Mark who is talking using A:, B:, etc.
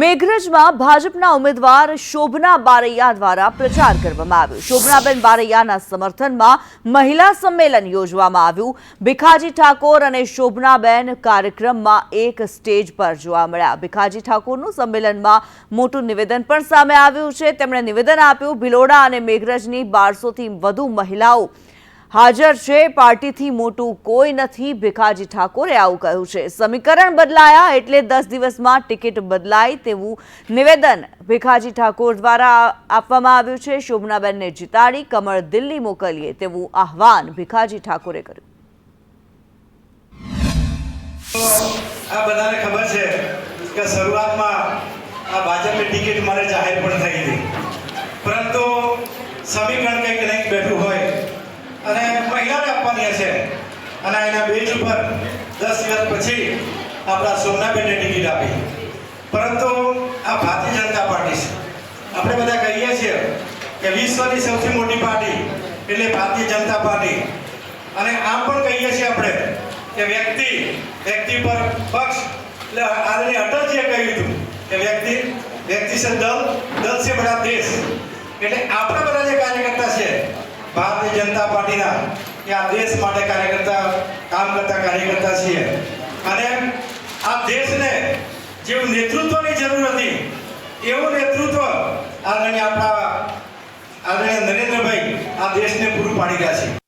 A: મેઘરજમાં ભાજપના ઉમેદવાર શોભના બારૈયા દ્વારા પ્રચાર કરવામાં આવ્યો. શોભનાબેન બારૈયાના સમર્થનમાં મહિલા સંમેલન યોજવામાં આવ્યું. ભીખાજી ઠાકોર અને શોભનાબેન કાર્યક્રમમાં એક સ્ટેજ પર જોવા મળ્યા. ભીખાજી ઠાકોરનું સંમેલનમાં મોટું નિવેદન પણ સામે આવ્યું છે. તેમણે નિવેદન આપ્યું, ભિલોડા અને મેઘરજની બારસોથી વધુ મહિલાઓ હાજર છે. પાર્ટીથી મોટું કોઈ નથી. ભીખાજી ઠાકોરે આવું કહ્યું છે. સમીકરણ બદલાયા એટલે દસ દિવસમાં ટિકિટ બદલાય તેવું નિવેદન ભીખાજી ઠાકોર દ્વારા આપવામાં આવ્યું છે. શોભનાબેનને જીતાડી કમળ દિલ્હી મોકલીએ તેવું આહવાન ભીખાજી ઠાકોરે કર્યું.
B: આ બધાને ખબર છે કે શરૂઆતમાં આ ભાજપની ટિકિટ મારે જાહેર પણ થઈ હતી પરંતુ સમીકરણ કંઈક નહીં બેઠું હોય. આપવાની હશે. અને એના બેચ ઉપર દસ દિવસ પછી આપણા સોમનાબેનને ટિકિટ આપી. પરંતુ આ ભારતીય જનતા પાર્ટી છે. આપણે બધા કહીએ છીએ કે વિશ્વની સૌથી મોટી પાર્ટી એટલે ભારતીય જનતા પાર્ટી. અને આમ પણ કહીએ છીએ આપણે કે વ્યક્તિ વ્યક્તિ પર પક્ષ, એટલે આદરણીય અટલજીએ કહ્યું હતું કે વ્યક્તિ વ્યક્તિ છે દલ દલ છે બધા દેશ. એટલે આપણે બધા જે કાર્યકર્તા છે, ભારતીય જનતા પાર્ટીના કે આ દેશ માટે કાર્યકર્તા, કામ કરતા કાર્યકર્તા છીએ. અને આ દેશને જેવું નેતૃત્વની જરૂર હતી, એવું નેતૃત્વ આદરણીય આપણા આદરણીય નરેન્દ્રભાઈ આ દેશને પૂરું પાડી રહ્યા છે.